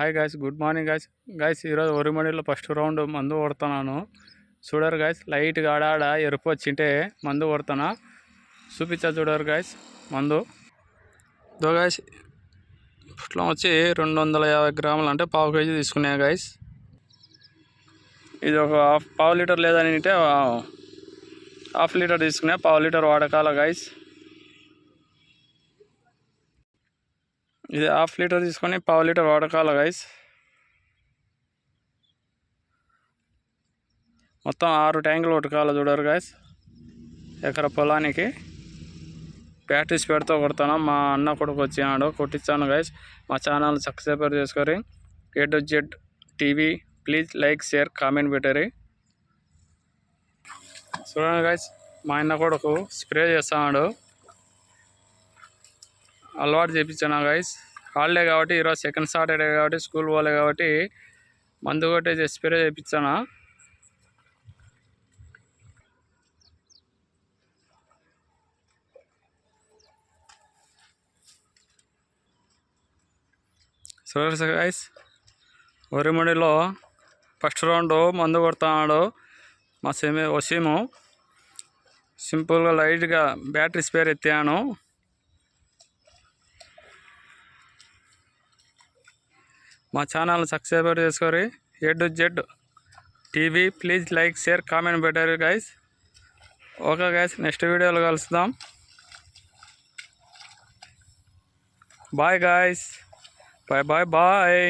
Hi guys good morning guys guys ఈరోజు ఒరిమడిలో first round మందు కొడుతున్నాను. చూడరు గాయస్ లైట్గా ఆడాడ ఎరుపు వచ్చింటే మందు కొడుతున్నా. చూపించా చూడరు గాయస్ మందు. దో గాయస్ ఇట్లా వచ్చి రెండు వందల యాభై గ్రాములు అంటే పావు కేజీ తీసుకున్నా గాయస్ ఇది ఒక హాఫ్ పావు లీటర్ లేదని అంటే హాఫ్ లీటర్ తీసుకున్నా పావు లీటర్ వాడకాల గాయస్ ఇది హాఫ్ లీటర్ తీసుకొని పావు లీటర్ వాడకాల గైస్ మొత్తం ఆరు ట్యాంకులు కొట్టుకోవాలి చూడరు గైస్ ఎకర పొలానికి. ప్రాక్టీస్ పెడుతూ కొడతాను మా అన్న కొడుకు వచ్చినాడు కొట్టించాను గైస్ మా ఛానల్ సబ్స్క్రైబర్ చేసుకొని A to Z TV please like share comment పెట్టరి. చూడండి గైస్ మా అన్న కొడుకు స్ప్రే చేస్తున్నాడు. అలవాటు చేయించాను గైస్ హాలిడే కాబట్టి ఈరోజు సెకండ్ సాటర్డే కాబట్టి స్కూల్ పోలే కాబట్టి మందు కొట్టి స్ప్రే చేయించాను సో గైస్ వరిముడిలో ఫస్ట్ రౌండ్ మందు కొడుతున్నాడు మా సెమి వసీము సింపుల్గా లైట్గా బ్యాటరీ స్పేర్ ఎత్తాను మా ఛానల్ సబ్స్క్రైబర్ చేసుకొని A to Z TV please like share comment పెట్టారు గైస్ ఓకే గైస్ నెక్స్ట్ వీడియోలో కలుస్తాం bye guys bye bye bye